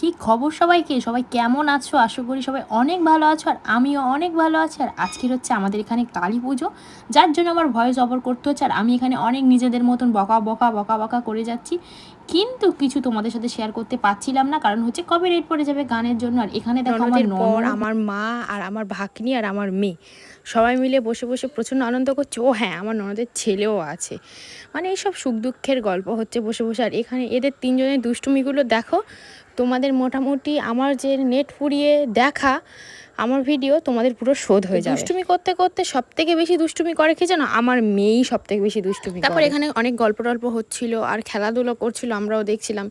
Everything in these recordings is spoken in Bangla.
কি খবর সবাইকে। সবাই কেমন আছো? আশা করি সবাই অনেক ভালো আছো আর আমিও অনেক ভালো আছি। আর আজকের হচ্ছে আমাদের এখানে কালী পুজো। যার জন্য আমার ভয়েস অফার করতে হচ্ছে আর আমি এখানে অনেক নিজেদের মতন বকা বকা বকা বকা করে যাচ্ছি। কিন্তু কিছু তোমাদের সাথে শেয়ার করতে পারছিলাম না। কারণ হচ্ছে কবে রেট পড়ে যাবে গানের জন্য। আর এখানে দেখো আমার পর আমার মা আর আমার ভাগ্নি আর আমার মেয়ে। সবাই মিলে বসে বসে প্রচণ্ড আনন্দ করছে। ও হ্যাঁ আমার ননদের ছেলেও আছে। মানে এইসব সুখ দুঃখের গল্প হচ্ছে বসে বসে। আর এখানে এদের তিনজনের দুষ্টুমিগুলো দেখো তোমাদের মোটামুটি আমার যে নেট ফুরিয়ে দেখা আমার ভিডিও তোমাদের পুরো শোধ হয়ে যায় দুষ্টুমি করতে করতে সব থেকে বেশি দুষ্টুমি করে কি জানো? আমার মেয়েই সব থেকে বেশি দুষ্টুমি তারপর এখানে অনেক গল্প টল্প হচ্ছিল আর খেলাধুলো করছিল আমরাও দেখছিলাম।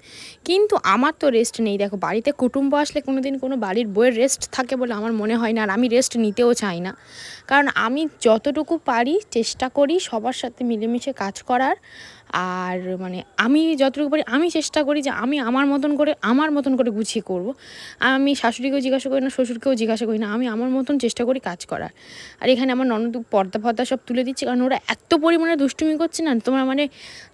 কিন্তু আমার তো রেস্ট নেই। দেখো বাড়িতে কুটুম্ব আসলে কোনোদিন কোনো বাড়ির বইয়ের রেস্ট থাকে বলে আমার মনে হয় না আর আমি রেস্ট নিতেও চাই না। কারণ আমি যতটুকু পারি চেষ্টা করি সবার সাথে মিলেমিশে কাজ করার। আর মানে আমি যতটুকু পারি, আমি চেষ্টা করি যে আমি আমার মতন করে, আমার মতন করে গুছিয়ে করব। আমি শাশুড়িকেও জিজ্ঞাসা করি না, শ্বশুরকেও জিজ্ঞাসা করি না, আমি আমার মতন চেষ্টা করি কাজ করার। আর এখানে আমার ননদ পর্দা ফর্দা সব তুলে দিচ্ছে, কারণ ওরা এত পরিমাণে দুষ্টুমি করছে না, তোমরা মানে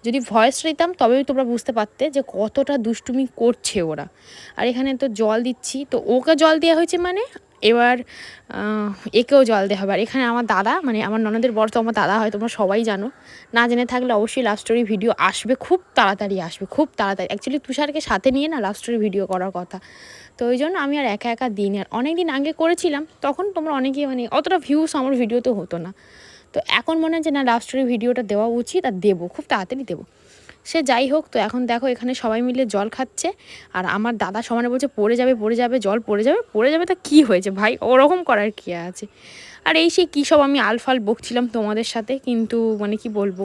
যদি ভয়েস দিতাম তবেই তোমরা বুঝতে পারতে যে কতটা দুষ্টুমি করছে ওরা। আর এখানে তো জল দিচ্ছি, তো ওকে জল দেওয়া হয়েছে মানে এবার একেও জল দেওয়া হবে আর এখানে আমার দাদা মানে আমার ননদের বর তো আমার দাদা হয়, তোমরা সবাই জানো। না জেনে থাকলে অবশ্যই লাভ স্টোরি ভিডিও আসবে, খুব তাড়াতাড়ি আসবে, খুব তাড়াতাড়ি। অ্যাকচুয়ালি তুষারকে সাথে নিয়ে না লাভ স্টোরি ভিডিও করার কথা। তো ওই জন্য আমি আর একা একা দিই আর অনেক দিন আগে করেছিলাম, তখন তোমরা অনেকেই মানে অতটা ভিউস আমার ভিডিওতে হতো না। তো এখন মনে হয় যে না লাভ স্টোরি ভিডিওটা দেওয়া উচিত আর দেবো, খুব তাড়াতাড়ি দেবো। সে যাই হোক, তো এখন দেখো এখানে সবাই মিলে জল খাচ্ছে। আর আমার দাদা সমানে বলছে, পড়ে যাবে পড়ে যাবে, জল পড়ে যাবে পড়ে যাবে, তা কি হয়েছে? ভাই, ওরকম করার কী আছে? আর এই সেই কী সব আমি আলফাল বকছিলাম তোমাদের সাথে, কিন্তু মানে কি বলব?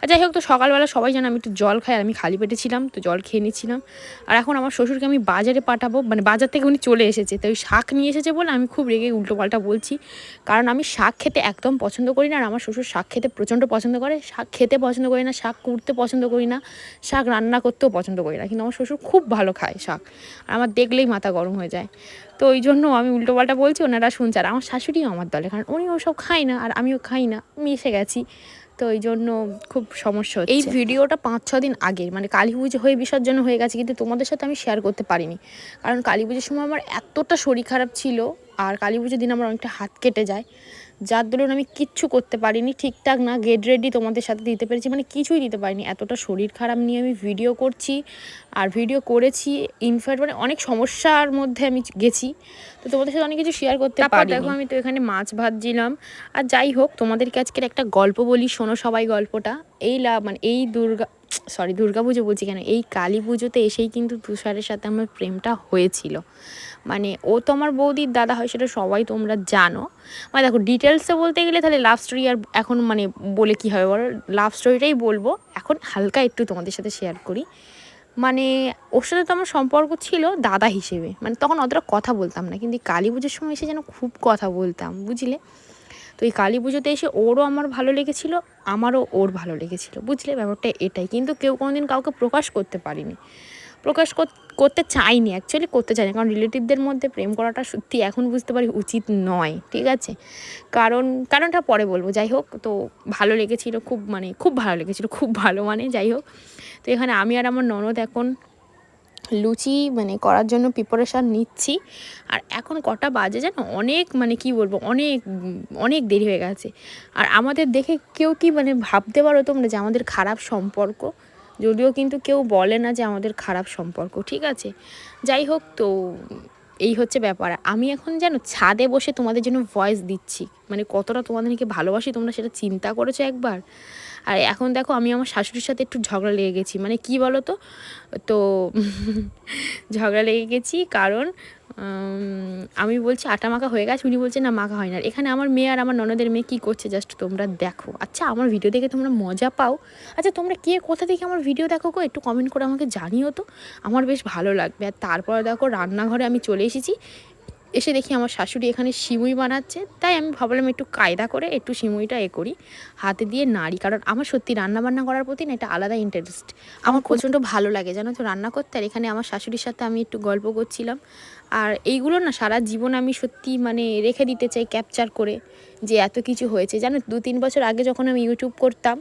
আর যাই হোক, তো সকালবেলা সবাই জানে আমি একটু জল খাই, আর আমি খালি পেটে ছিলাম, তো জল খেয়ে নিচ্ছিলাম আর এখন আমার শ্বশুরকে আমি বাজারে পাঠাবো মানে বাজার থেকে উনি চলে এসেছে, তো ওই শাক নিয়ে এসেছে বলে আমি খুব রেগে উল্টোপাল্টা বলছি। কারণ আমি শাক খেতে একদম পছন্দ করি না, আর আমার শ্বশুর শাক খেতে প্রচণ্ড পছন্দ করে। শাক খেতে পছন্দ করি না, শাক কুড়তে পছন্দ করি না, শাক রান্না করতেও পছন্দ করি না। কিন্তু আমার শ্বশুর খুব ভালো খায় শাক, আর আমার দেখলেই মাথা গরম হয়ে যায়। তো ওই জন্য আমি উল্টোপাল্টা বলছি ওনারা শুনছে। আর আমার শাশুড়িও আমার দলে কারণ উনি ওসব খায় না আর আমিও খাই না মিশে গেছি। তো ওই জন্য খুব সমস্যা হচ্ছে। এই ভিডিওটা পাঁচ ছ দিন আগের মানে কালী পুজো হয়ে বিসর্জন হয়ে গেছে কিন্তু তোমাদের সাথে আমি শেয়ার করতে পারিনি। কারণ কালী পুজোর সময় আমার এতটা শরীর খারাপ ছিল আর কালী পুজোর দিন আমার অনেকটা হাত কেটে যায়। যার দরুন আমি কিচ্ছু করতে পারিনি ঠিকঠাক না গেট রেডি তোমাদের সাথে দিতে পেরেছি মানে কিছুই দিতে পারিনি। এতটা শরীর খারাপ নিয়ে আমি ভিডিও করছি আর ভিডিও করেছি ইনফ্যাক্ট মানে অনেক সমস্যার মধ্যে আমি গেছি। তো তোমাদের সাথে অনেক কিছু শেয়ার করতে পারি দেখো আমি তো এখানে মাছ ভাজছিলাম। আর যাই হোক তোমাদেরকে আজকের একটা গল্প বলি শোনো সবাই গল্পটা। এই লা মানে এই দুর্গা সরি দুর্গা পুজো বলছি কেন? এই কালী পুজোতে এসেই কিন্তু তুষারের সাথে আমার প্রেমটা হয়েছিল। মানে ও তো আমার বৌদির দাদা হয়, সেটা সবাই তোমরা জানো। মানে দেখো ডিটেলসে বলতে গেলে তাহলে লাভ স্টোরি আর এখন মানে বলে কী হবে? বলো লাভ স্টোরিটাই বলব। এখন হালকা একটু তোমাদের সাথে শেয়ার করি। মানে ওর সাথে তো আমার সম্পর্ক ছিল দাদা হিসেবে। মানে তখন অতটা কথা বলতাম না, কিন্তু কালী পুজোর সময় এসে যেন খুব কথা বলতাম, বুঝলে? তো এই কালী পুজোতে এসে ওরও আমার ভালো লেগেছিলো, আমারও ওর ভালো লেগেছিল। বুঝলে? ব্যাপারটা এটাই। কিন্তু কেউ কোনোদিন কাউকে প্রকাশ করতে পারিনি। প্রকাশ কর- করতে চাইনি অ্যাকচুয়ালি করতে চাইনি। কারণ রিলেটিভদের মধ্যে প্রেম করাটা সত্যি এখন বুঝতে পারি উচিত নয়, ঠিক আছে? কারণ, কারণটা পরে বলব। যাই হোক, তো ভালো লেগেছিলো, খুব মানে খুব ভালো লেগেছিলো, খুব ভালো মানে যাই হোক। তো এখানে আমি আর আমার ননদ এখন লুচি মানে করার জন্য প্রিপারেশান নিচ্ছি। আর এখন কটা বাজে যেন অনেক মানে কি বলব, অনেক অনেক দেরি হয়ে গেছে। আর আমাদের দেখে কেউ কি মানে ভাবতে পারো তোমরা যে আমাদের খারাপ সম্পর্ক? যদিও কিন্তু কেউ বলে না যে আমাদের খারাপ সম্পর্ক, ঠিক আছে? যাই হোক, তো এই হচ্ছে ব্যাপার। আমি এখন যেন ছাদে বসে তোমাদের জন্য ভয়েস দিচ্ছি। মানে কতটা তোমাদেরকে ভালোবাসি তোমরা সেটা চিন্তা করেছ একবার। আর এখন দেখো আমি আমার শাশুড়ির সাথে একটু ঝগড়া লেগে গেছি। মানে কি বলো তো তো ঝগড়া লেগে গেছি কারণ আমি বলছি, আটা মাখা হয়ে গেছে? উনি বলছে, না, মাখা হয় না এখানে আমার মেয়ে আর আমার ননদের মেয়ে কী করছে জাস্ট তোমরা দেখো। আচ্ছা আমার ভিডিও দেখে তোমরা মজা পাও? আচ্ছা তোমরা কে কোথা থেকে আমার ভিডিও দেখো গো? একটু কমেন্ট করে আমাকে জানিও তো। আমার বেশ ভালো লাগবে। আর তারপরে দেখো, রান্নাঘরে আমি চলে এসেছি। এসে দেখি আমার শাশুড়ি এখানে সিমুই বানাচ্ছে। তাই আমি ভাবলাম একটু কায়দা করে একটু সিমুইটা এ করি, হাতে দিয়ে নাড়ি। কারণ আমার সত্যি রান্না বান্না করার প্রতি না, এটা আলাদা ইন্টারেস্ট আমার প্রচণ্ড ভালো লাগে, জানো তো, রান্না করতে। আর এখানে আমার শাশুড়ির সাথে আমি একটু গল্প করছিলাম। আর এইগুলো না সারা জীবন আমি সত্যি মানে রেখে দিতে চাই ক্যাপচার করে যে এত কিছু হয়েছে। জানো, দু তিন বছর আগে যখন আমি ইউটিউব করতাম,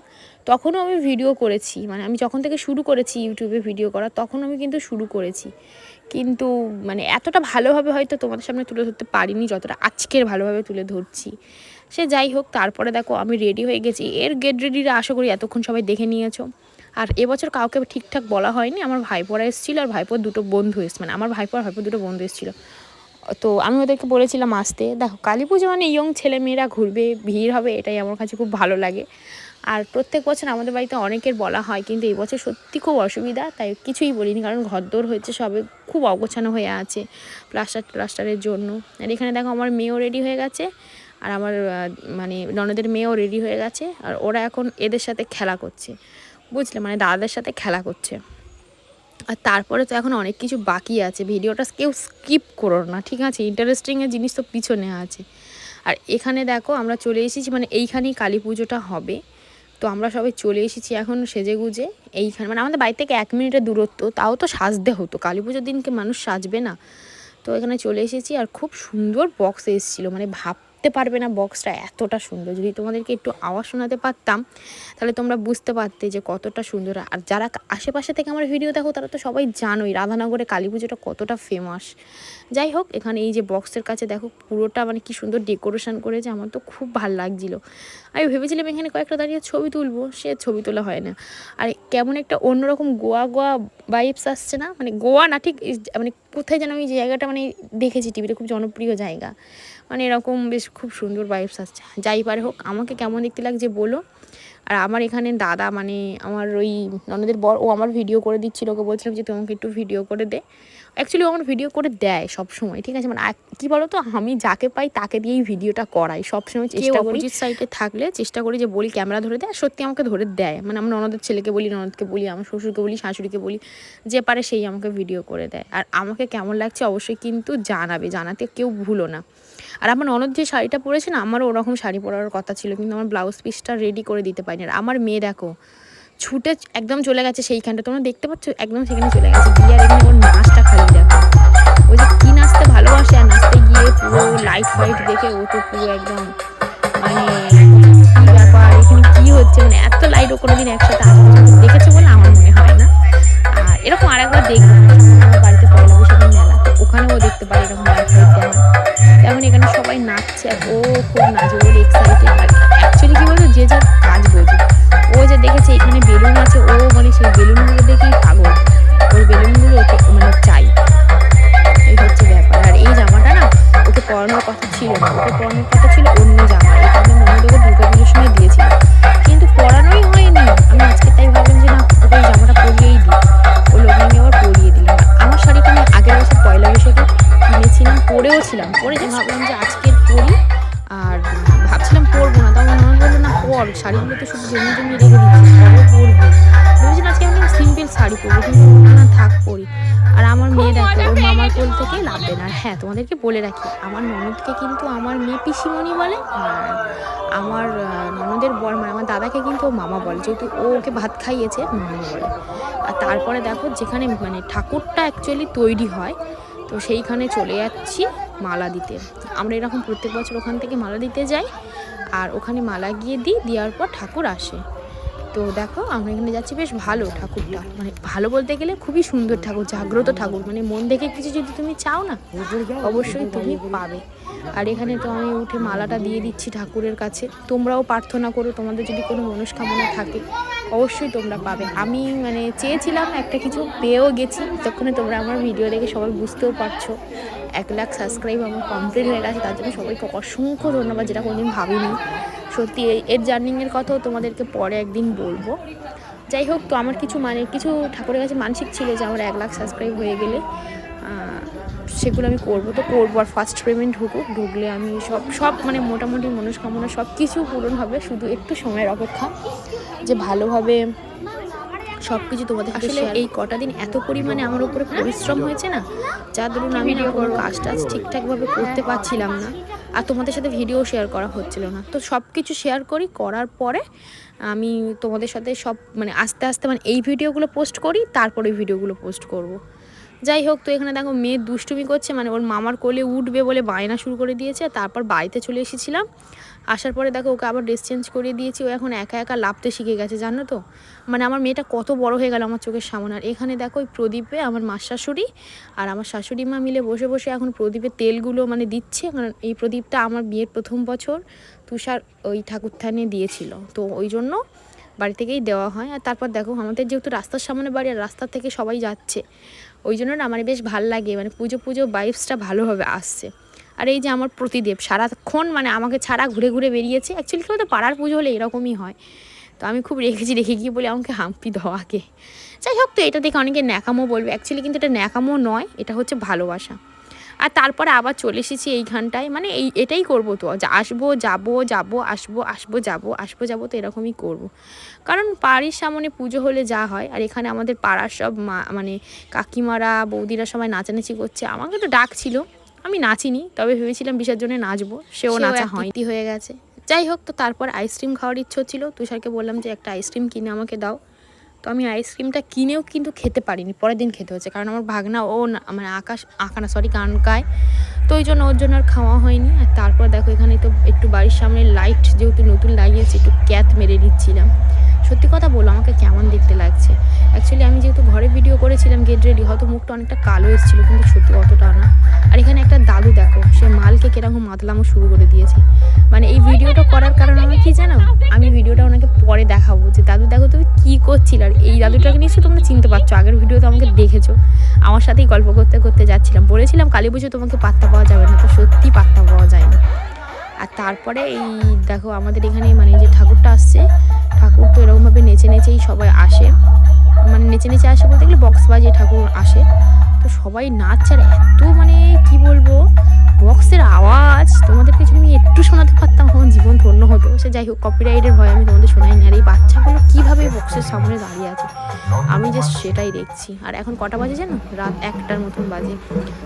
তখনও আমি ভিডিও করেছি। মানে আমি যখন থেকে শুরু করেছি ইউটিউবে ভিডিও করা তখন আমি কিন্তু শুরু করেছি। কিন্তু মানে এতটা ভালোভাবে হয়তো তোমাদের সামনে তুলে ধরতে পারিনি, যতটা আজকের ভালোভাবে তুলে ধরছি। সে যাই হোক, তারপরে দেখো আমি রেডি হয়ে গেছি। এর গেট রেডিরা আশা করি এতক্ষণ সবাই দেখে নিয়েছো। আর এবছর কাউকে ঠিকঠাক বলা হয়নি। আমার ভাইপোরা এসেছিল আর ভাইপোর দুটো বন্ধু এসছে। মানে আমার ভাইপো আর ভাইপোর দুটো বন্ধু এসেছিল। তো আমি ওদেরকে বলেছিলাম আসতে। দেখো, কালী পুজো মানে ইয়ং ছেলেমেয়েরা ঘুরবে, ভিড় হবে, এটাই আমার কাছে খুব ভালো লাগে। আর প্রত্যেক বছর আমাদের বাড়িতে অনেকের বলা হয়, কিন্তু এই বছর সত্যি খুব অসুবিধা, তাই কিছুই বলিনি, কারণ ঘরদোর হয়েছে, সবে খুব অগোছানো হয়ে আছে প্লাস্টার প্লাস্টারের জন্য। আর এখানে দেখো, আমার মেয়েও রেডি হয়ে গেছে, আর আমার মানে ননদের মেয়েও রেডি হয়ে গেছে, আর ওরা এখন এদের সাথে খেলা করছে। বুঝলে মানে দাদাদের সাথে খেলা করছে। আর তারপরে তো এখন অনেক কিছু বাকি আছে। ভিডিওটা কেউ স্কিপ করো না, ঠিক আছে? ইন্টারেস্টিংয়ের জিনিস তো পিছনে আছে। আর এখানে দেখো, আমরা চলে এসেছি মানে এইখানেই কালী পুজোটা হবে। তো আমরা সবাই চলে এসেছি এখন সেজে গুজে এইখানে মানে আমাদের বাড়ি থেকে এক মিনিটের দূরত্ব, তাও তো সাজতে হতো। কালী পুজোর দিনকে মানুষ সাজবে না। তো এখানে চলে এসেছি আর খুব সুন্দর বক্স এসেছিল মানে ভাবতে পারবে না বক্সটা এতটা সুন্দর। যদি তোমাদেরকে একটু আওয়াজ শোনাতে পারতাম, তাহলে তোমরা বুঝতে পারতে যে কতটা সুন্দর। আর যারা আশেপাশে থেকে আমার ভিডিও দেখো, তারা তো সবাই জানোই রাধানগরে কালী পুজোটা কতটা ফেমাস যাই হোক, এখানে এই যে বক্সের কাছে দেখো, পুরোটা মানে কি সুন্দর ডেকোরেশন করেছে, আমার তো খুব ভালো লাগছিল। আমি ভেবেছিলাম এখানে কয়েকটা দাঁড়িয়ে ছবি তুলবো, সে ছবি তোলা হয় না। আর কেমন একটা অন্যরকম গোয়া গোয়া বাইপস আসছে না? মানে গোয়া না, ঠিক মানে কোথায় যেন আমি জায়গাটা মানে দেখেছি টিভিতে খুব জনপ্রিয় জায়গা। মানে এরকম বেশ খুব সুন্দর বাইপস আসছে। যাই পারে হোক আমাকে কেমন দেখতে লাগছে বলো। আর আমার এখানে দাদা মানে আমার ওই ননদের বর ও আমার ভিডিও করে দিচ্ছিল ওকে বলছিলাম যে তোমাকে একটু ভিডিও করে দে। অ্যাকচুয়ালি ও আমার ভিডিও করে দেয় সব সময় ঠিক আছে? মানে কি বলো তো আমি যাকে পাই তাকে দিয়েই ভিডিওটা করাই। সব সময় চেষ্টা করি সাইডে থাকলে চেষ্টা করি যে বলি ক্যামেরা ধরে দেয় সত্যি আমাকে ধরে দেয়। মানে আমার ননদের ছেলেকে বলি ননদকে বলি আমার শ্বশুরকে বলি শাশুড়িকে বলি যে পারে সেই আমাকে ভিডিও করে দেয়। আর আমাকে কেমন লাগছে অবশ্যই কিন্তু জানাবে জানাতে কেউ ভুলো না। আর আমার ননদ যে শাড়িটা পরেছে না, আমারও ওরকম শাড়ি পরার কথা ছিল, কিন্তু আমার ব্লাউজ পিসটা রেডি করে দিতে পারিনি। আর আমার মেয়ে দেখো, ছুটে একদম চলে গেছে সেইখানটা। তোমরা দেখতে পাচ্ছ, একদম সেখানে চলে গেছে। বিয়ার আর এখানে ওর নাচটা খালি দেখো। ওই যে কি নাচতে ভালোবাসে, আর নাচতে গিয়ে পুরো লাইট ফাইট দেখে ও তো পুরো একদম সেই বেলুনগুলো দেখেই পাগল। ওর বেলুনগুলো ওকে মানে চাই। এই হচ্ছে ব্যাপার। আর এই জামাটা না, ওকে পরানোর কথা ছিল না। ওকে পরানোর কথা ছিল অন্য জামা। এটা আমি মনে ওকে দুর্গা পুজোর সময় দিয়েছিল। কিন্তু পরানোই হয়নি। আমি আজকে তাই ভাবলাম যে না, ওকে এই জামাটা পরিয়েই দিই। ও লোক আমি আবার পরিয়ে দিলাম আমার শাড়িটা আমি আগের বছর পয়লা বৈশাখে কিনেছিলাম পরেও ছিলাম পরে যে ভাবলাম যে আজকের পরি, আর ভাবছিলাম পরবো না। তখন মনে বলল না, পর। শাড়িগুলো তো শুধু জমি জমি রেখে দিচ্ছি। শাড়ি পরবো কিন্তু না থাক পরি। আর আমার মেয়ে দেখো ওর মামার কোল থেকে নামবে না। আর হ্যাঁ তোমাদেরকে বলে রাখি আমার ননদকে কিন্তু আমার মেয়ে পিসিমণি বলে আর আমার ননদের বর মানে আমার দাদাকে কিন্তু ও মামা বলে যেহেতু ও ওকে ভাত খাইয়েছে মামা বলে। আর তারপরে দেখো যেখানে মানে ঠাকুরটা অ্যাকচুয়ালি তৈরি হয় তো সেইখানে চলে যাচ্ছি মালা দিতে। আমরা এরকম প্রত্যেক বছর ওখান থেকে মালা দিতে যাই আর ওখানে মালা গিয়ে দিই দেওয়ার পর ঠাকুর আসে। তো দেখো, আমরা এখানে যাচ্ছি বেশ ভালো ঠাকুরটা। মানে ভালো বলতে গেলে খুবই সুন্দর ঠাকুর, জাগ্রত ঠাকুর। মানে মন দেখে কিছু যদি তুমি চাও না, অবশ্যই তুমি পাবে। আর এখানে তো আমি উঠে মালাটা দিয়ে দিচ্ছি ঠাকুরের কাছে। তোমরাও প্রার্থনা করো, তোমাদের যদি কোনো মনস্কামনা থাকে, অবশ্যই তোমরা পাবে। আমি মানে চেয়েছিলাম একটা কিছু, পেয়েও গেছি। তখনই তোমরা আমার ভিডিও দেখে সবাই বুঝতেও পারছ। এক লাখ সাবস্ক্রাইব আমার কমপ্লিট হয়ে গেছে, তার জন্য সবাইকে অসংখ্য ধন্যবাদ, যেটা কোনোদিন ভাবিনি। সত্যি এই- এর জার্নিংয়ের কথাও তোমাদেরকে পরে একদিন বলব। যাই হোক তো আমার কিছু মানে কিছু ঠাকুরের কাছে মানসিক ছিল যে আমার এক লাখ সাবস্ক্রাইব হয়ে গেলে সেগুলো আমি করব। তো করব আর ফার্স্ট পেমেন্ট ঢুকুক ঢুকলে আমি সব সব মানে মোটামুটি মনস্কামনা সব কিছু পূরণ হবে। শুধু একটু সময়ের অপেক্ষা যে ভালোভাবে সব কিছু তোমাদের আসলে এই কটা দিন এত পরিমাণে আমার উপরে পরিশ্রম হয়েছে না যার দরুন আমি না কোনো কাজ টাজ ঠিকঠাকভাবে করতে পারছিলাম না। আর তোমাদের সাথে ভিডিও শেয়ার করা হচ্ছিল না তো সব কিছু শেয়ার করি, করার পরে আমি তোমাদের সাথে সব মানে আস্তে আস্তে মানে এই ভিডিওগুলো পোস্ট করি, তারপরে ভিডিওগুলো পোস্ট করব। যাই হোক, তো এখানে দেখো মেয়ে দুষ্টুমি করছে মানে ওর মামার কোলে উঠবে বলে বায়না শুরু করে দিয়েছে তারপর বাড়িতে চলে এসেছিলাম। আসার পরে দেখো, ওকে আবার ড্রেস চেঞ্জ করে দিয়েছি, ও এখন একা একা লাভতে শিখে গেছে, জানো তো? মানে আমার মেয়েটা কত বড় হয়ে গেল আমার চোখের সামনে। আর এখানে দেখো, ওই প্রদীপে আমার মার শাশুড়ি আর আমার শাশুড়ি মা মিলে বসে বসে এখন প্রদীপের তেলগুলো মানে দিচ্ছে, কারণ এই প্রদীপটা আমার বিয়ের প্রথম বছর তুষার ওই ঠাকুরথানে দিয়েছিল। তো ওই জন্য বাড়ি থেকেই দেওয়া হয়। আর তারপর দেখো আমাদের যেহেতু রাস্তার সামনে বাড়ি আর রাস্তা থেকে সবাই যাচ্ছে, ওই জন্য না আমার বেশ ভালো লাগে মানে পুজো পুজো বাইফসটা ভালোভাবে আসছে। আর এই যে আমার প্রতিদেব, সারাক্ষণ মানে আমাকে ছাড়া ঘুরে ঘুরে বেরিয়েছে। অ্যাকচুয়ালি কি বলতো পাড়ার পুজো হলে এরকমই হয়। তো আমি খুব রেখেছি, রেখে গিয়ে বলে আমাকে হাম্পি আগে। যাই হোক তো এটা দেখে অনেকে ন্যাকামো বলবে। অ্যাকচুয়ালি কিন্তু এটা ন্যাকামো নয়, এটা হচ্ছে ভালোবাসা। আর তারপরে আবার চলে এসেছি এই এইখানটায়। মানে এই এটাই করব তো। আসব যাব যাব আসব আসব যাব আসব যাব তো এরকমই করব। কারণ বাড়ির সামনে পুজো হলে যা হয় আর এখানে আমাদের পাড়ার সব মা মানে কাকিমারা বৌদিরা সবাই নাচানাচি করছে। আমাকে তো ডাক ছিল আমি নাচিনি তবে ভেবেছিলাম বিসর্জনে নাচবো সেও নাচা হয়নি। হয়ে গেছে। যাই হোক তো তারপর আইসক্রিম খাওয়ার ইচ্ছে ছিল তুষারকে বললাম যে একটা আইসক্রিম কিনে আমাকে দাও। তো আমি আইসক্রিমটা কিনেও কিন্তু খেতে পারিনি, পরের দিন খেতে হচ্ছে কারণ আমার ভাগনা, ও না- মানে আকাশ আঁকা না সরি গান গায় তো ওই জন্য ওর জন্য আর খাওয়া হয়নি। আর তারপর দেখো এখানে তো একটু বাড়ির সামনে লাইট যেহেতু নতুন লাগিয়েছে, একটু ক্যাত মেরে নিচ্ছিলাম। সত্যি কথা বলো, আমাকে কেমন দেখতে লাগছে? অ্যাকচুয়ালি আমি যেহেতু ঘরে ভিডিও করেছিলাম গেট রেডি হয়তো মুখটা অনেকটা কালো এসেছিল, কিন্তু সত্যি অতটা না। আর এখানে একটা দাদু দেখো, সে মালকে কীরকম মাতলামো শুরু করে দিয়েছে। মানে এই ভিডিওটা করার কারণ আমি কি জানো? আমি ভিডিওটা ওনাকে পরে দেখাবো যে, দাদু, দেখো তুমি কী করছিল? আর এই দাদুটাকে নিশ্চয়ই তোমরা চিনতে পারছ, আগের ভিডিওতে আমাকে দেখেছ। আমার সাথেই গল্প করতে করতে যাচ্ছিলাম। বলেছিলাম, কালী পুজো তোমাকে পাত্তা পাওয়া যাবে না, তো সত্যি পাত্তা পাওয়া যায়নি। আর তারপরে এই দেখো আমাদের এখানে মানে যে ঠাকুরটা আসছে, ঠাকুর তো এরকমভাবে নেচে নেচেই সবাই আসে। মানে নেচে নেচে আসে বলতে গেলে বক্স বাজিয়ে ঠাকুর আসে। সবাই নাচছে আর এত মানে কি বলব বক্সের আওয়াজ তোমাদেরকে যদি আমি একটু শোনাতে পারতাম আমার জীবন ধন্য হতো। সে যাই হোক কপিরাইটের ভয় আমি তোমাদের শোনাইনি আর এই বাচ্চাগুলো কীভাবে বক্সের সামনে দাঁড়িয়ে আছে? আমি জাস্ট সেটাই দেখছি। আর এখন কটা বাজে জানো? রাত একটার মতন বাজে।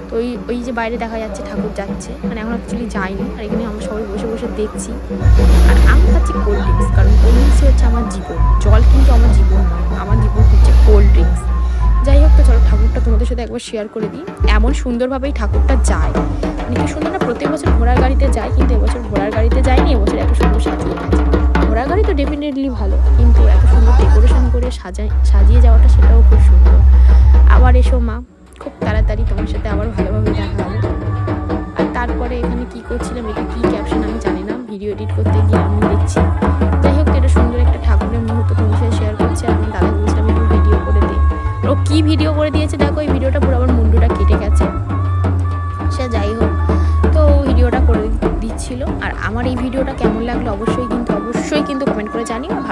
তো ওই ওই যে বাইরে দেখা যাচ্ছে, ঠাকুর যাচ্ছে। মানে এখন অ্যাকচুয়ালি যাইনি। আর এখানে আমরা সবাই বসে বসে দেখছি। আর আমি খাচ্ছি কোল্ড ড্রিঙ্কস কারণ কোল্ড ড্রিঙ্কসই হচ্ছে আমার জীবন। জল কিন্তু আমার জীবন নয়, আমার জীবন হচ্ছে তোমাদের সাথে একবার শেয়ার করে দিই। এমন সুন্দরভাবেই ঠাকুরটা যায়। মানে কি সুন্দর না, প্রত্যেক বছর ঘোড়ার গাড়িতে যায়, কিন্তু এবছর ঘোড়ার গাড়িতে যায়নি, এবছর এত সুন্দর সাজিয়ে ঘোড়ার গাড়ি তো ডেফিনেটলি ভালো, কিন্তু এত সুন্দর ডেকোরেশন করে সাজায়, সাজিয়ে যাওয়াটা সেটাও খুব সুন্দর। আবার এসো মা, খুব তাড়াতাড়ি তোমার সাথে আবার ভালোভাবে দেখা হবে। আর তারপরে এখানে কি করছিলাম এটা কি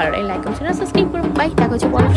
ভালো লাগে। লাইক করুন সাবস্ক্রাইব করুন। বাই দেখা হচ্ছে পরের